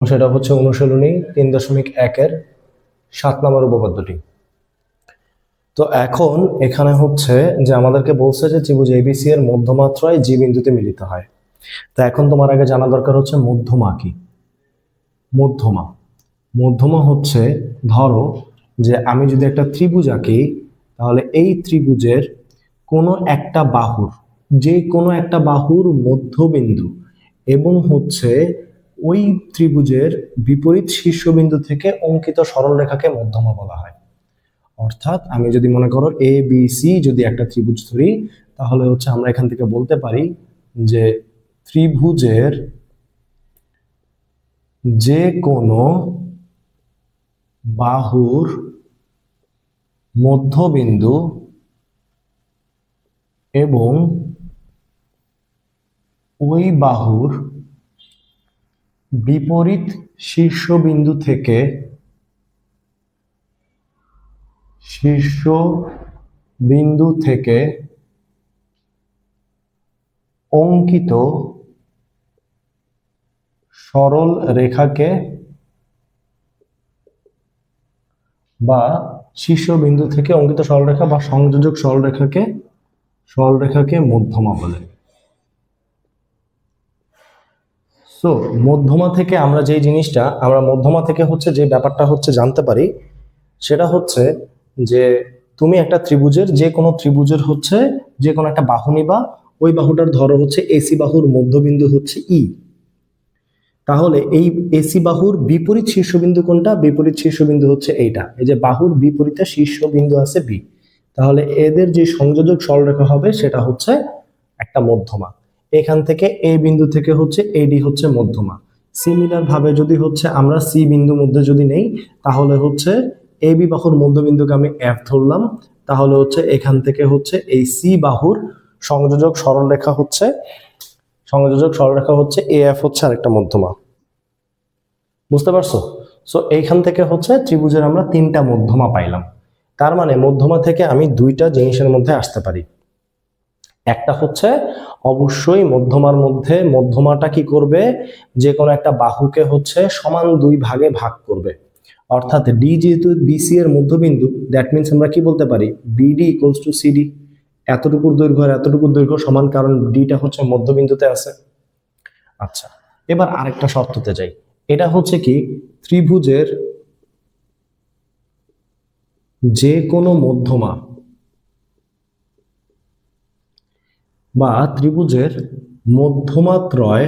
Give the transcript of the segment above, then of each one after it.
সেটা হচ্ছে অনুশীলনী তিন দশমিক একের সাত নম্বর উপপাদ্যটি। তো এখন এখানে হচ্ছে যে আমাদেরকে বলছে যে ত্রিভুজ এবিসি এর মধ্যমাত্রায় জি বিন্দুতে মিলিত হয়। তো এখন তোমার আগে জানা দরকার হচ্ছে মধ্যমা কি? মধ্যমা। মধ্যমা হচ্ছে, ধরো যে আমি যদি একটা ত্রিভুজ আঁকি, তাহলে এই ত্রিভুজের কোনো একটা বাহুর যে কোনো একটা বাহুর মধ্যবিন্দু এবং হচ্ছে ওই ত্রিভুজের বিপরীত শীর্ষবিন্দু থেকে অঙ্কিত সরলরেখাকে মধ্যমা বলা হয়। অর্থাৎ আমি যদি মনে করো এ বি সি যদি একটা ত্রিভুজ ধরি, তাহলে হচ্ছে আমরা এখান থেকে বলতে পারি যে ত্রিভুজের যে কোনো বাহুর মধ্যবিন্দু এবং ওই বাহুর বিপরীত শীর্ষবিন্দু থেকে শীর্ষ বিন্দু থেকে অঙ্কিত সরল রেখাকে বা শীর্ষবিন্দু থেকে অঙ্কিত সরলরেখা বা সংযোজক সরলরেখাকে সরলরেখাকে মধ্যমা বলে। সো মধ্যমা থেকে আমরা যে জিনিসটা, আমরা মধ্যমা থেকে হচ্ছে যে ব্যাপারটা হচ্ছে জানতে পারি, সেটা হচ্ছে যে তুমি একটা ত্রিভুজের, যে কোনো ত্রিভুজের হচ্ছে যে কোনো একটা বাহু নিবা ওই বাহুটার ধরো হচ্ছে এসি বাহুর মধ্যবিন্দু হচ্ছে ই তাহলে এই এসি বাহুর বিপরীত শীর্ষবিন্দু কোনটা? বিপরীত শীর্ষবিন্দু হচ্ছে এইটা। এই যে বাহুর বিপরীতে শীর্ষবিন্দু আছে বি তাহলে এদের যে সংযোজক সরলরেখা হবে, সেটা হচ্ছে একটা মধ্যমা। এখান থেকে এ বিন্দু থেকে হচ্ছে এডি হচ্ছে মধ্যমা। সিমিলার ভাবে যদি হচ্ছে আমরা সি বিন্দু মধ্যে যদি নেই, তাহলে হচ্ছে এ বি বাহুর মধ্যবিন্দুকে আমি এফ ধরলাম। তাহলে হচ্ছে এখান থেকে হচ্ছে এই সি বাহুর সংযোজক সরলরেখা হচ্ছে, সংযোজক সরলরেখা হচ্ছে এ এফ হচ্ছে আরেকটা মধ্যমা। বুঝতে পারছ? সো এইখান থেকে হচ্ছে ত্রিভুজের আমরা তিনটা মধ্যমা পাইলাম। তার মানে মধ্যমা থেকে আমি দুইটা জিনিসের মধ্যে আসতে পারি। একটা হচ্ছে অবশ্যই মধ্যমার মধ্যে মধ্যমাটা কি করবে? যে কোনো একটা বাহুকে হচ্ছে সমান দুই ভাগে ভাগ করবে। অর্থাৎ ডি যেহেতু বিসি এর মধ্যবিন্দু দ্যাট মিনস আমরা কি বলতে পারি? বিডি ইকুয়ালস টু সিডি এতটুকুর দৈর্ঘ্য আর এতটুকুর দৈর্ঘ্য সমান, কারণ ডিটা হচ্ছে মধ্যবিন্দুতে আছে। আচ্ছা এবার আরেকটা শর্ততে যাই। এটা হচ্ছে কি? ত্রিভুজের যে কোনো মধ্যমা বা ত্রিভুজের মধ্যমাত্রয়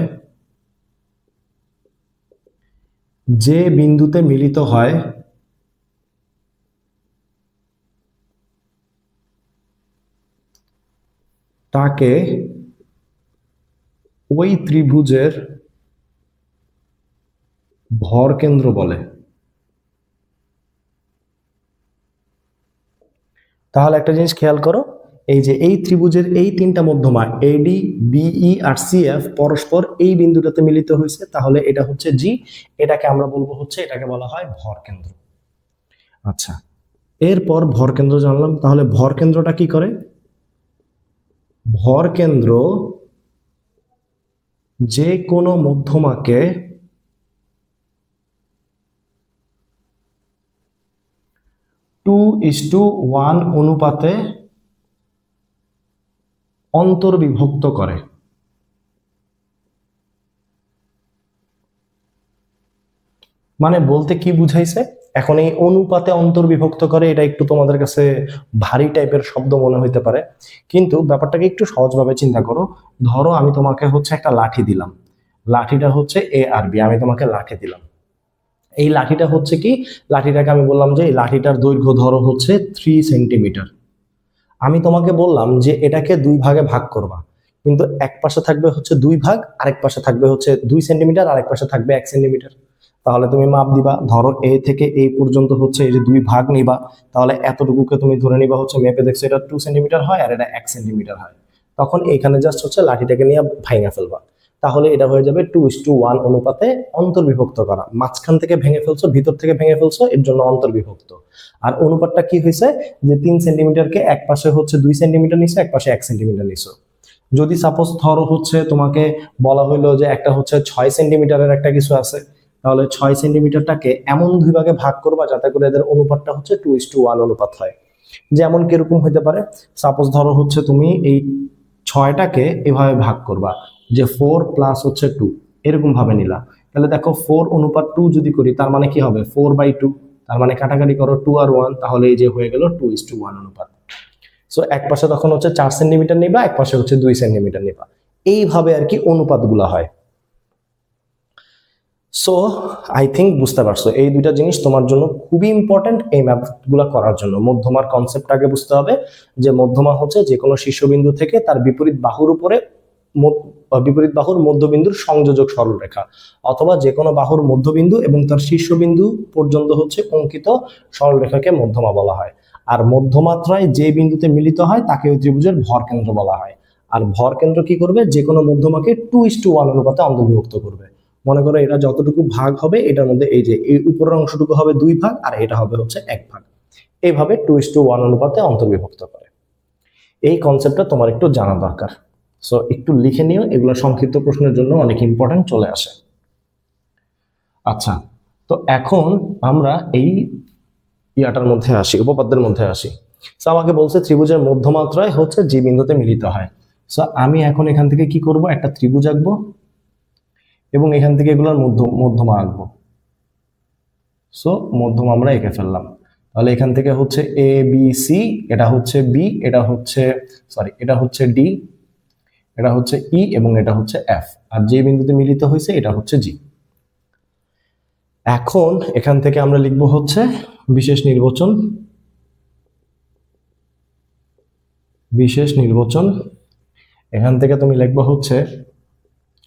যে বিন্দুতে মিলিত হয়, তাকে ওই ত্রিভুজের ভর কেন্দ্র বলে। তাহলে একটা জিনিস খেয়াল করো এই যে এই ত্রিভুজের এই তিনটা মধ্যমা এডি বিই আর সিএফ পরস্পর এই বিন্দুটাতে মিলিত হয়েছে তাহলে এটা হচ্ছে জি এটাকে আমরা বলব হচ্ছে এটাকে বলা হয় ভর কেন্দ্র। আচ্ছা। এরপর ভর কেন্দ্র জানলাম তাহলে ভর কেন্দ্রটা কি করে? ভর কেন্দ্র যে কোনো মধ্যমাকে টু ইস টু ওয়ান অনুপাতে অন্তর্বিভক্ত করে। মানে বলতে কি বুঝাইছে? এখন এই অনুপাতে অন্তর্বিভক্ত করে, এটা একটু তোমাদের কাছে ভারী টাইপের শব্দ মনে হইতে পারে। কিন্তু ব্যাপারটাকে একটু সহজভাবে চিন্তা করো। ধরো আমি তোমাকে হচ্ছে একটা লাঠি দিলাম। লাঠিটা হচ্ছে এ আর বি, আমি তোমাকে লাঠি দিলাম। এই লাঠিটা হচ্ছে কি? লাঠিটাকে আমি বললাম যে এই লাঠিটার দৈর্ঘ্য ধরো হচ্ছে থ্রি সেন্টিমিটার আমি তোমাকে বললাম যে এটাকে দুই ভাগে ভাগ করবা। কিন্তু এক পাশে থাকবে হচ্ছে দুই ভাগ, আরেক পাশে থাকবে হচ্ছে দুই সেন্টিমিটার, আরেক পাশে থাকবে এক সেন্টিমিটার। তাহলে তুমি মাপ দিবা, ধরো এ থেকে এই পর্যন্ত হচ্ছে এই যে দুই ভাগ নিবা, তাহলে এতটুকুকে তুমি ধরে নিবা হচ্ছে মেপে দেখছ এটা টু সেন্টিমিটার হয় আর এটা এক সেন্টিমিটার হয়। তখন এখানে জাস্ট হচ্ছে লাঠিটাকে নিয়ে ভাঙা ফেলবা। তাহলে এটা হয়ে যাবে টু ইস টু ওয়ান অনুপাতে অন্তর্বিভক্ত করা। মাঝখান থেকে ভেঙে ফেলছো, ভিতর থেকে ভেঙে ফেলছো, এর জন্য অন্তর্বিভক্ত। আর অনুপাতটা কি হয়েছে? যে তিন সেন্টিমিটারকে এক পাশে হচ্ছে দুই সেন্টিমিটার নিছো, এক পাশে এক সেন্টিমিটার নিছো। যদি সাপোজ ধরো হচ্ছে তোমাকে বলা হইল যে একটা হচ্ছে ছয় সেন্টিমিটারের একটা কিছু আছে, তাহলে ছয় সেন্টিমিটারটাকে এমন দুই ভাগে ভাগ করবা যাতে করে এদের অনুপাতটা হচ্ছে টু ইস টু ওয়ান অনুপাত হয়। যেমন কীরকম হইতে পারে সাপোজ ধরো হচ্ছে তুমি এই ছয়টাকে এভাবে ভাগ করবা। যে ফোর প্লাস হচ্ছে টু এরকম ভাবে নিলা। তাহলে দেখো ফোর অনুপাত টু যদি করি, তার মানে কি হবে? ফোর বাই টু তার মানে কাটাকাটি করো টু আর ওয়ান তাহলে এই যে হয়ে গেল টু ইস টু ওয়ান অনুপাত। সো এক পাশে তখন হচ্ছে চার সেন্টিমিটার নিবা, এক পাশে হচ্ছে দুই সেন্টিমিটার নিবা। এইভাবে আর কি অনুপাতগুলো হয়। সো আই থিঙ্ক বুঝতে পারছ, এই দুইটা জিনিস তোমার জন্য খুবই ইম্পর্টেন্ট এই ম্যাথগুলো করার জন্য। মধ্যমার কনসেপ্ট আগে বুঝতে হবে যে মধ্যমা হচ্ছে যে কোনো শীর্ষবিন্দু থেকে তার বিপরীত বাহুর উপরে বিপরীত বাহুর মধ্যবিন্দুর সংযোজক সরলরেখা, অথবা যে কোনো বাহুর মধ্যবিন্দু এবং তার শীর্ষবিন্দু পর্যন্ত হচ্ছে অঙ্কিত সরলরেখাকে মধ্যমা বলা হয়। আর মধ্যমাত্রায় যে বিন্দুতে মিলিত হয়, তাকে ওই ত্রিভুজের ভর কেন্দ্র বলা হয়। আর ভর কেন্দ্র কি করবে? যে কোনো মধ্যমাকে টু ইস টু ওয়ান অনুপাতে অন্তর্ভুক্ত করবে। মনে করো এটা যতটুকু ভাগ হবে, এটার মধ্যে এই যে এই উপরের অংশটুকু হবে দুই ভাগ, আর এটা হবে হচ্ছে এক ভাগ। এইভাবে টু ইস টু ওয়ান অনুপাতে অন্তর্বিভক্ত করে। এই কনসেপ্টটা তোমার একটু জানা দরকার। সো একটু লিখে নিও, এগুলো সংক্ষিপ্ত প্রশ্নের জন্য অনেক ইম্পর্টেন্ট চলে আসে। আচ্ছা তো এখন আমরা এই ইয়াটার মধ্যে আসি, উপপাদ্যের মধ্যে আসি। সো আমাকে বলছে ত্রিভুজের মধ্যমাত্রায় হচ্ছে যে বিন্দুতে মিলিত হয়। সো আমি এখন এখান থেকে কি করব? একটা ত্রিভুজ আঁকবো এবং এখান থেকে এগুলোর মধ্য, মধ্যমা আঁকবো। সো মধ্যমা আমরা এঁকে ফেললাম। তাহলে এখান থেকে হচ্ছে এ বি সি এটা হচ্ছে বি এটা হচ্ছে সরি এটা হচ্ছে ডি এটা হচ্ছে ই এবং এটা হচ্ছে এফ আর যে বিন্দুতে মিলিত হয়েছে, এটা হচ্ছে জি এখন এখান থেকে আমরা লিখব হচ্ছে বিশেষ নির্বাচন বিশেষ নির্বাচন। এখান থেকে তুমি লিখবা হচ্ছে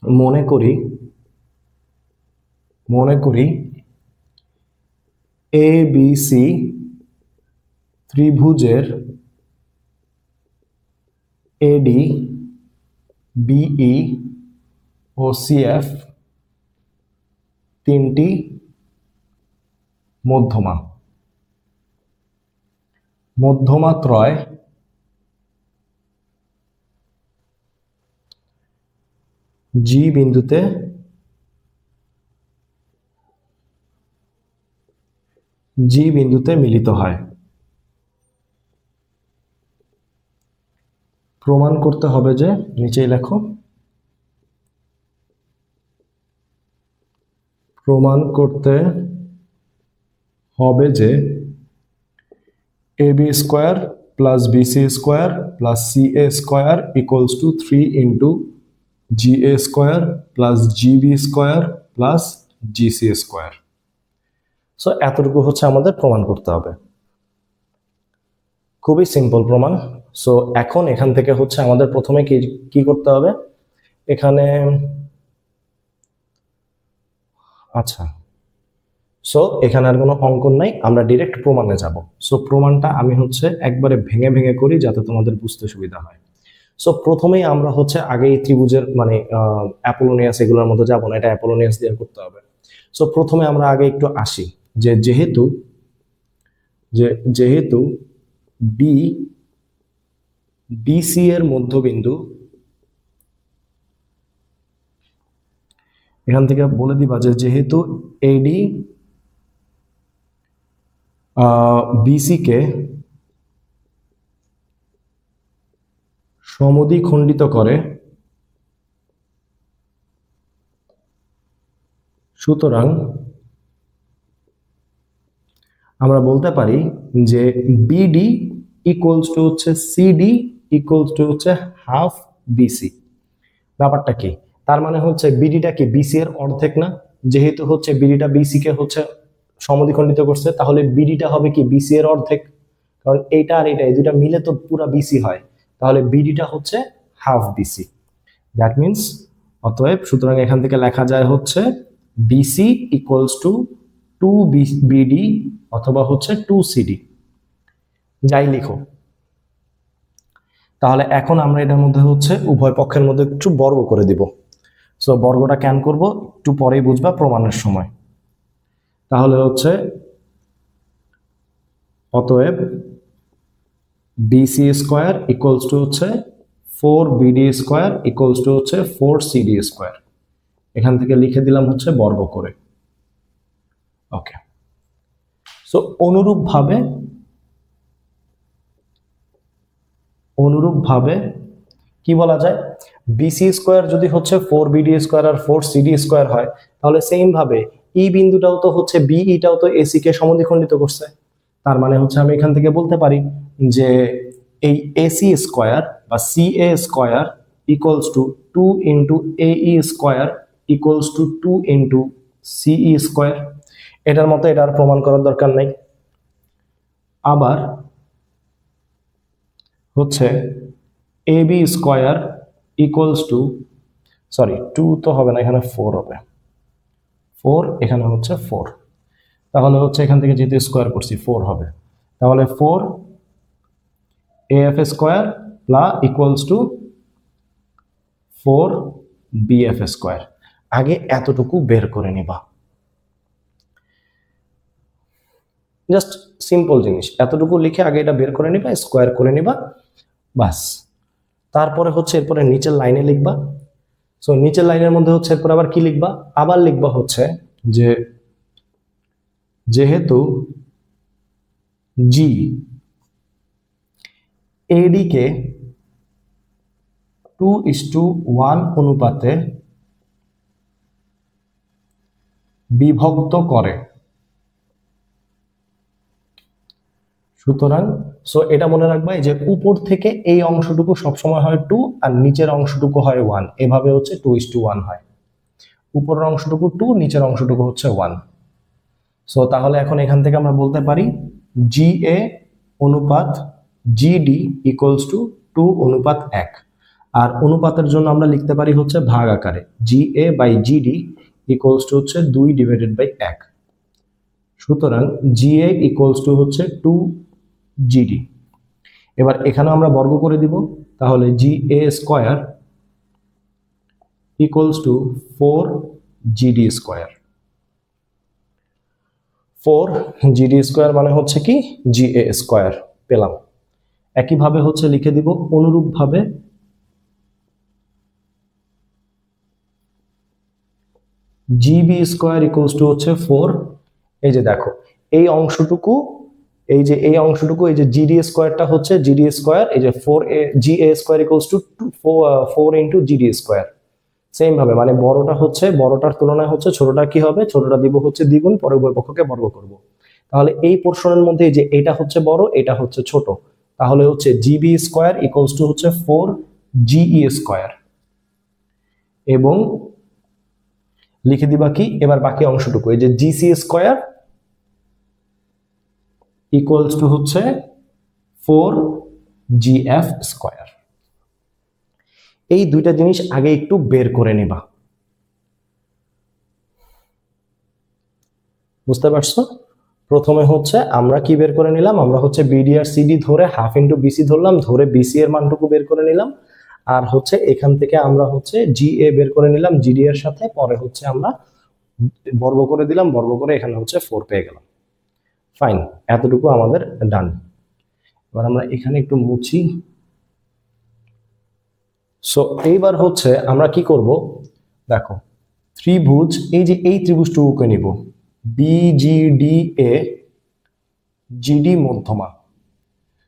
মনে করি মনে করি এ বি সি ত্রিভুজের এডি বিই ও সিএফ তিনটি মধ্যমা। মধ্যমা ত্রয় জি বিন্দুতে জি বিন্দুতে মিলিত হয়। প্রমাণ করতে হবে যে নিচেই লেখো, প্রমাণ করতে হবে যে A B square plus BC square plus C A square equals to three into G A square plus GB square plus G GC square. So এতটুকু হচ্ছে আমাদের প্রমাণ করতে হবে। খুবই সিম্পল প্রমাণ। সো এখন এখান থেকে হচ্ছে আমাদের প্রথমে কি কি করতে হবে? এখানে আচ্ছা। সো এখানে আর কোনো অঙ্কন নাই, আমরা ডিরেক্ট প্রমাণে যাব। সো প্রমাণটা আমি হচ্ছে একবারে ভেঙে ভেঙে করি যাতে তোমাদের বুঝতে সুবিধা হয়। সো প্রথমেই আমরা হচ্ছে আগে এই ত্রিভুজের মানে অ্যাপোলোনিয়াস এগুলোর মধ্যে যাব না, এটা অ্যাপোলোনিয়াস দিয়ে করতে হবে। সো প্রথমে আমরা আগে একটু আসি যে যেহেতু যে যেহেতু বি বিসি এর মধ্যবিন্দু। এখান থেকে বলে দিবা যে যেহেতু এডি বিসি কে সমদ্বিখণ্ডিত করে, সুতরাং আমরা বলতে পারি যে বিডি ইকুয়ালস টু হচ্ছে সিডি ইকুয়ালস টু হচ্ছে হাফ বিসি ব্যাপারটা কি? তার মানে হচ্ছে বিডিটা কি বিসি এর অর্ধেক না? যেহেতু হচ্ছে বিডিটা বিসি কে হচ্ছে সমদ্বিখণ্ডিত করছে, তাহলে বিডিটা হবে কি বিসি এর অর্ধেক? কারণ এইটা আর এটা এই দুইটা মিলে তো পুরা বিসি হয়। তাহলে বিডিটা হচ্ছে হাফ বিসি দ্যাট মিনস অতএব সুতরাং এখান থেকে লেখা যায় হচ্ছে BC equals to two BD অথবা হচ্ছে টু সিডি যাই লিখো। তাহলে এখন আমরা এটার মধ্যে হচ্ছে উভয় পক্ষের মধ্যে একটু বর্গ করে দিব। সো বর্গটা ক্যান করব? একটু পরেই বুঝবা প্রমাণের সময়। তাহলে হচ্ছে অতএব বিসি স্কোয়ার ইকুয়ালস টু হচ্ছে four BD square equals to হচ্ছে ফোর সিডি স্কোয়ার এখান থেকে লিখে দিলাম হচ্ছে বর্গ করে। ওকে সো অনুরূপভাবে অনুরূপভাবে কি বলা যায়? বিসি স্কোয়ার যদি হচ্ছে ফোর বিডি স্কোয়ার আর ফোর সিডি স্কোয়ার হয়, তাহলে সেম ভাবে ই বিন্দুটাও তো হচ্ছে বিইটাও তো এসি কে সমদ্বিখণ্ডিত করছে। তার মানে হচ্ছে আমি এখান থেকে বলতে পারি যে এই এসি স্কোয়ার বা C A square equals to two into AE square equals to two into CE square এটার মতো এটা আর প্রমাণ করার দরকার নাই। আবার হচ্ছে A B square equals to sorry two তো হবে না, এখানে ফোর হবে। ফোর এখানে হচ্ছে ফোর তাহলে হচ্ছে এখান থেকে যেহেতু স্কোয়ার করছি ফোর হবে। তাহলে four A F square প্লা equals to four B F square আগে এতটুকু বের করে নিবা। জাস্ট সিম্পল জিনিস। এতটুকু লিখে আগে এটা বের করে নিবা স্কোয়ার করে নিবা। বাস। তারপরে হচ্ছে এরপরে নিচের লাইনে লিখবা। সো নিচের লাইনের মধ্যে হচ্ছে এরপর আবার কি লিখবা? আবার লিখবা হচ্ছে যে, যেহেতু জি এডিকে টু ইস টু ওয়ান অনুপাতে বিভক্ত করে। সুতরাং সো এটা মনে রাখবা যে উপর থেকে এই অংশটুকু সবসময় হয় টু আর নিচের অংশটুকু হয় ওয়ান এভাবে হচ্ছে টু ইস টু ওয়ান হয়। উপরের অংশটুকু টু নিচের অংশটুকু হচ্ছে ওয়ান সো তাহলে এখন এখান থেকে আমরা বলতে পারি জি এ অনুপাত জিডি ইকুয়ালস টু টু অনুপাত এক। আর অনুপাতের জন্য আমরা লিখতে পারি হচ্ছে ভাগ আকারে। G A by GD equals to হচ্ছে দুই ডিভাইডেড বাই এক। সুতরাং জি এ ইকুয়ালস টু হচ্ছে টু জিডি এবার এখানে আমরা বর্গ করে দিব, তাহলে G A square equals to four GD square four GD square মানে হচ্ছে কি? জি এ স্কোয়ার পেলাম। একইভাবে হচ্ছে লিখে দিব, অনুরূপভাবে জিবি স্কোয়ার ইকুয়ালস টু হচ্ছে ফোর এই যে দেখো, এই অংশটুকু এই যে এই অংশটুকু, এই যে জিডি স্কোয়ারটা হচ্ছে জিডি স্কোয়ার এই যে four A G A square equals to four into GD square same ভাবে মানে বড়টা হচ্ছে, বড়টার তুলনায় হচ্ছে ছোটটা কি হবে? ছোটটা দিব হচ্ছে দ্বিগুণ, পরে উভয় পক্ষকে বর্গ করব। তাহলে এই পোর্শনের মধ্যে যে এটা হচ্ছে বড়, এটা হচ্ছে ছোট। তাহলে হচ্ছে জিবি স্কোয়ার ইকুয়ালস টু হচ্ছে ফোর জিই স্কোয়ার এবং লিখে দিবা কি? এবার বাকি অংশটুকু, এই যে জিসি স্কোয়ার ইকুয়ালস টু হচ্ছে ফোর জিএফ স্কোয়ার এই দুইটা জিনিস আগে একটু বের করে নেবা। বুঝতে পারছ? প্রথমে হচ্ছে আমরা কি বের করে নিলাম? আমরা হচ্ছে বিডি আর সিডি ধরে হাফ ইন্টু বিসি ধরলাম, ধরে বিসি এর মানটুকু বের করে নিলাম। আর হচ্ছে এখান থেকে আমরা হচ্ছে জি এ বের করে নিলাম জিডি এর সাথে, পরে হচ্ছে আমরা বর্গ করে দিলাম, বর্গ করে এখানে হচ্ছে ফোর পেয়ে গেলাম। ফাইন এতটুকু আমাদের ডান এবার আমরা এখানে একটু মুছি। সো এইবার হচ্ছে আমরা কি করব? দেখো, ত্রিভুজ, এই যে এই ত্রিভুজটুকুকে নিব। বিজিডি এ জিডি মধ্যমা।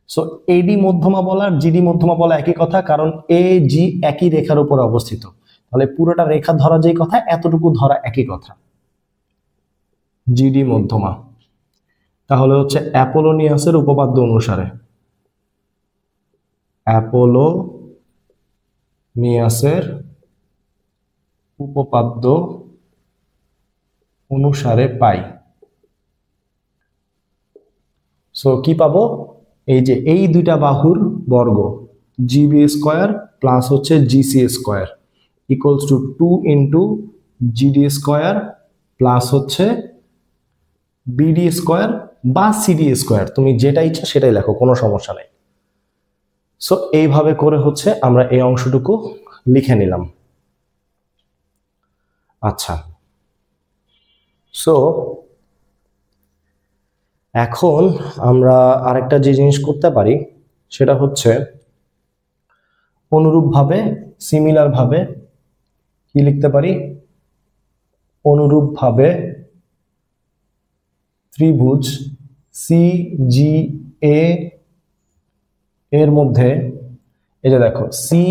সো এডি মধ্যমা বলার জিডি মধ্যমা বলা একই কথা, কারণ এ জি একই রেখার উপর অবস্থিত। তাহলে পুরোটা রেখা ধরা যেই কথা, এতটুকু ধরা একই কথা। জিডি মধ্যমা। তাহলে হচ্ছে অ্যাপোলোনিয়াসের উপপাদ্য অনুসারে। অ্যাপোলো নিয়াসের উপপাদ্য অনুসারে পাই। সো কি পাবো? এই যে এই দুইটা বাহুর বর্গ জিবি স্কোয়ার প্লাস হচ্ছে GC square equals to two into GD square plus হচ্ছে বিডি স্কোয়ার বা সিডি স্কোয়ার তুমি যেটা ইচ্ছা সেটাই লেখো, কোনো সমস্যা নেই। সো এইভাবে করে হচ্ছে আমরা এই অংশটুকু লিখে নিলাম। আচ্ছা। সো এখন আমরা আরেকটা যে জিনিস করতে পারি, সেটা হচ্ছে অনুরূপভাবে সিমিলার ভাবে কি লিখতে পারি? অনুরূপভাবে ত্রিভুজ সি জি এ এর মধ্যে, এই যে দেখো সি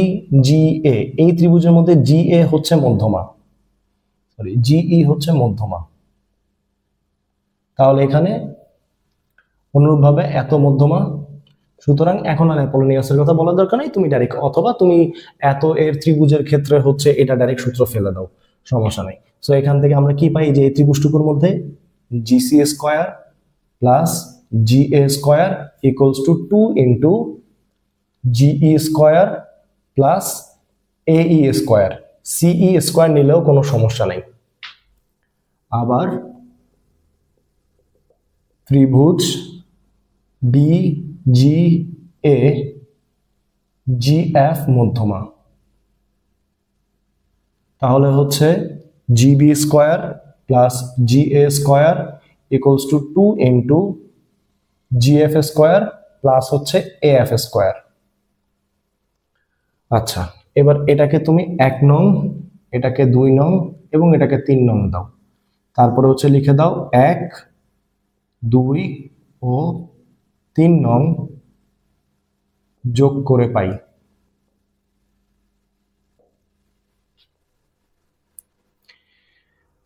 জি এ এই ত্রিভুজের মধ্যে জি এ হচ্ছে মধ্যমা সরি জিই হচ্ছে মধ্যমা। তাহলে এখানে অনুরূপভাবে এত মধ্যমা, সুতরাং এখন আর অ্যাপোলোনিয়াসের কথা বলার দরকার নেই, তুমি ডাইরেক্ট অথবা তুমি এত এর ত্রিভুজের ক্ষেত্রে হচ্ছে এটা ডাইরেক্ট সূত্র ফেলে দাও, সমস্যা নেই। সো এখান থেকে আমরা কি পাই যে এই ত্রিভুজটুকুর মধ্যে GC square plus G A square equals to two into GE square plus AE square CE square নিলেও কোনো সমস্যা নেই। আবার ত্রিভুজ ডি জি এ জি এফ মধ্যমা। তাহলে হচ্ছে GB square plus G A square equals to two into GF square plus হচ্ছে এ এফ স্কোয়ার আচ্ছা এবার এটাকে তুমি এক নং, এটাকে দুই নং এবং এটাকে তিন নং দাও। তারপরে হচ্ছে লিখে দাও এক, দুই ও তিন নং যোগ করে পাই।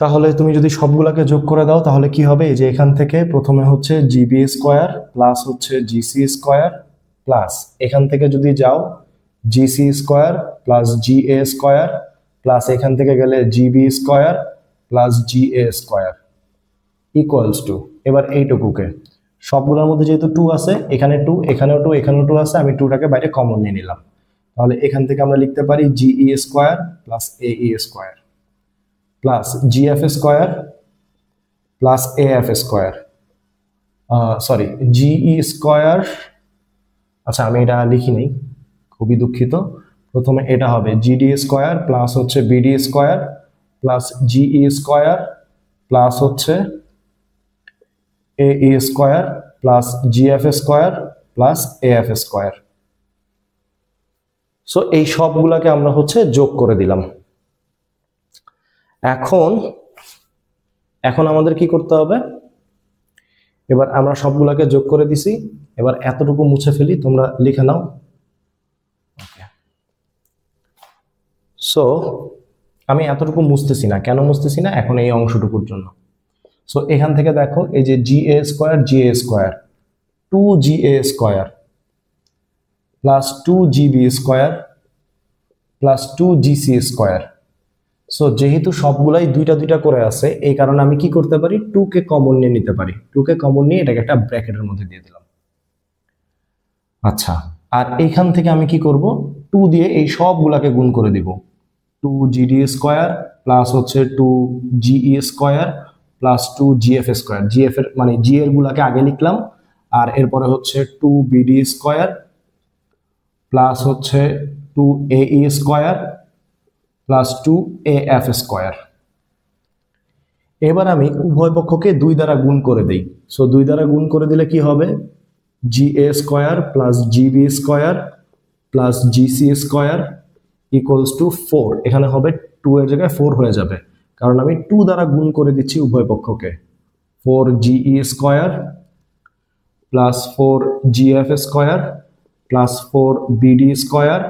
তাহলে তুমি যদি সবগুলাকে যোগ করে দাও, তাহলে কি হবে? এই যে এখান থেকে প্রথমে হচ্ছে জিবি স্কোয়ার প্লাস হচ্ছে জিসি স্কোয়ার প্লাস এখান থেকে যদি যাও GC square plus G A square plus এখান থেকে গেলে GB square plus G A square equals to এবার এইটুকুকে। সবগুলোর মধ্যে যেহেতু টু আছে, এখানে টু এখানেও টু এখানেও টু আছে, আমি টুটাকে বাইরে কমন নিয়ে নিলাম। তাহলে এখান থেকে আমরা লিখতে পারি GE square plus A square plus GF square plus A F square sorry GE square আচ্ছা আমি এটা লিখি নেই, খুবই দুঃখিত। প্রথমে এটা হবে জিডি স্কোয়ার প্লাস হচ্ছে BD square plus GE square plus হচ্ছে A square plus GF square plus A F square so এই সবগুলাকে আমরা হচ্ছে যোগ করে দিলাম। এখন এখন আমাদের কি করতে হবে? এবার আমরা সবগুলাকে যোগ করে দিছি। এবার এতটুকু মুছে ফেলি তোমরা লিখে নাও। সো আমি এতটুকু মুছতেছি না। কেন মুছতেছি না? এখন এই অংশটুকুর জন্য। সো এখান থেকে দেখো এই যে G A square G A square. Two G A square plus two GB square plus two GC square. So যেহেতু সবগুলাই দুইটা দুইটা করে আছে, এই কারণে আমি কি করতে পারি? টু কে কমন নিয়ে নিতে পারি। টু কে কমন নিয়ে এটাকে একটা ব্র্যাকেটের মধ্যে দিয়ে দিলাম। আচ্ছা আর এইখান থেকে আমি কি করব? টু দিয়ে এই সবগুলাকে গুণ করে দিব। টু জিডি স্কোয়ার প্লাস হচ্ছে two GE square plus two GF square GF এর মানে জি এর গুলাকে আগে লিখলাম, আর এরপরে হচ্ছে টু বিডি স্কোয়ার প্লাস হচ্ছে two A square plus two A F square এবার আমি উভয় পক্ষকে দুই দ্বারা গুণ করে দেই। সো দুই দ্বারা গুণ করে দিলে কি হবে? G A square plus GB square plus GC square equals to four এখানে হবে টু এর জায়গায় ফোর হয়ে যাবে। কারণ আমি টু দ্বারা গুণ করে দিচ্ছি উভয় পক্ষকে। Four GE square plus four GF square plus four BD square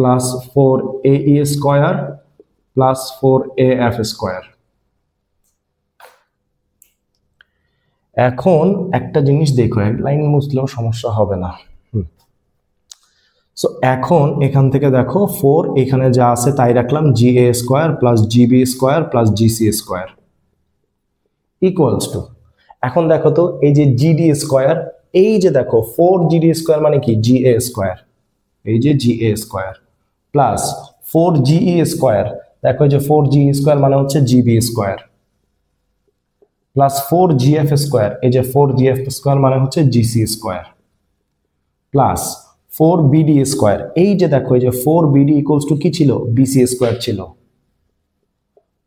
plus four A square plus four A F square এখন একটা জিনিস দেখো এক লাইন মুছলেও সমস্যা হবে না। সো এখন এখান থেকে দেখো ফোর এখানে যা আছে তাই রাখলাম G A square plus GB square plus GC square equals to এখন দেখো তো এই যে জিডি স্কোয়ার এই যে দেখো ফোর জিডি স্কোয়ার মানে কি? জি এ স্কোয়ার এই যে G A square plus four GE square দেখো যে ফোর জি স্কোয়ার মানে হচ্ছে GB square plus four GF square এই যে ফোর জিএফ স্কোয়ার মানে হচ্ছে GC square plus four BD square এই যে দেখো এই যে ফোর বিডি ইকুয়ালস টু কি ছিল? বিসি স্কোয়ার ছিল.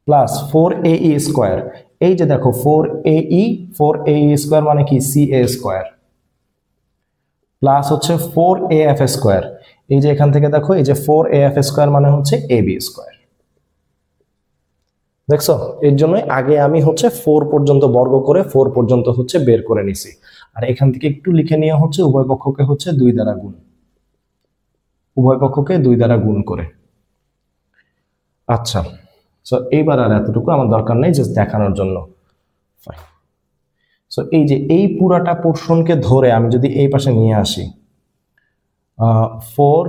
প্লাস ফোর এ স্কোয়ার এই যে দেখো four A E four A square মানে কি? সি এ স্কোয়ার প্লাস হচ্ছে ফোর এ এফ স্কোয়ার এই যে এখান থেকে দেখো, এই যে ফোর এ এফ স্কোয়ার মানে হচ্ছে এ বি স্কোয়ার দেখছ? এর জন্যই আগে আমি হচ্ছে ফোর পর্যন্ত বর্গ করে ফোর পর্যন্ত হচ্ছে বের করে নিছি। আর এখান থেকে একটু লিখে নিয়ে হচ্ছে উভয় পক্ষকে হচ্ছে দুই দ্বারা গুণ। উভয় পক্ষকে দুই দ্বারা গুণ করে। আচ্ছা সো এইবার আর এতটুকু আমার দরকার নেই জাস্ট দেখানোর জন্য। সো এই যে এই পুরাটা পোর্শনকে ধরে আমি যদি এই পাশে নিয়ে আসি four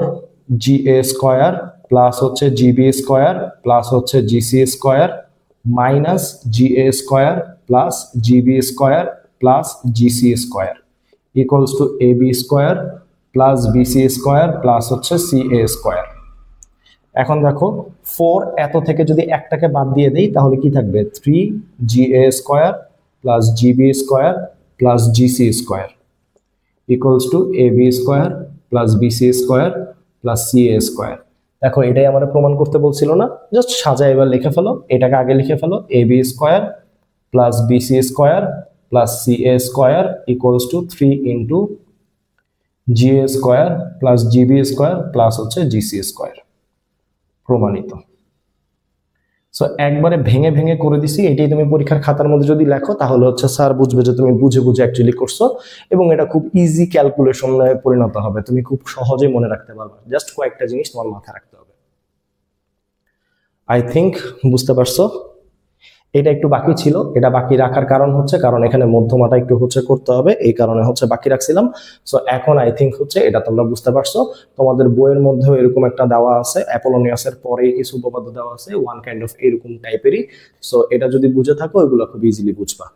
G A square plus হচ্ছে জিবি স্কোয়ার প্লাস হচ্ছে GC square minus G A square plus GB square plus GC square equals to A B square plus BC square plus হচ্ছে সি এ স্কোয়ার এখন দেখো four এত থেকে যদি একটাকে বাদ দিয়ে দেই, তাহলে কি থাকবে? Three G A square plus GB square plus GC square equals to A B square plus BC square plus C A square দেখো, এটাই আমার প্রমাণ করতে বলছিল না। জাস্ট সাজা এবার লিখে ফেলো। এটাকে আগে লিখে ফেলো। A B square plus BC square plus C A square equals to three into G A square plus GB square plus হচ্ছে জিসি স্কোয়ার প্রমাণিত। সো একবারে ভেঙে ভেঙে করে দিছি, এটাই তুমি পরীক্ষার খাতার মধ্যে যদি লেখো, তাহলে হচ্ছে স্যার বুঝবে যে তুমি বুঝে বুঝে অ্যাকচুয়ালি করছ এবং এটা খুব ইজি ক্যালকুলেশনে পরিণত হবে। তুমি খুব সহজেই মনে রাখতে পারবে। জাস্ট কয়েকটা জিনিস তোমার মাথায় রাখতে হবে। আই থিংক বুঝতে পারছ? এটা একটু বাকি ছিল, এটা বাকি রাখার কারণ হচ্ছে, কারণ এখানে মধ্যমাটা একটু হচ্ছে করতে হবে, এই কারণে হচ্ছে বাকি রাখছিলাম। সো এখন আই থিঙ্ক হচ্ছে এটা তোমরা বুঝতে পারছ, তোমাদের বইয়ের মধ্যেও এরকম একটা দেওয়া আছে অ্যাপোলোনিয়াসের পরে কিছু উপপাদ্য দেওয়া আছে ওয়ান কাইন্ড অফ এরকম টাইপেরই সো এটা যদি বুঝে থাকো, এগুলো খুব ইজিলি বুঝবা।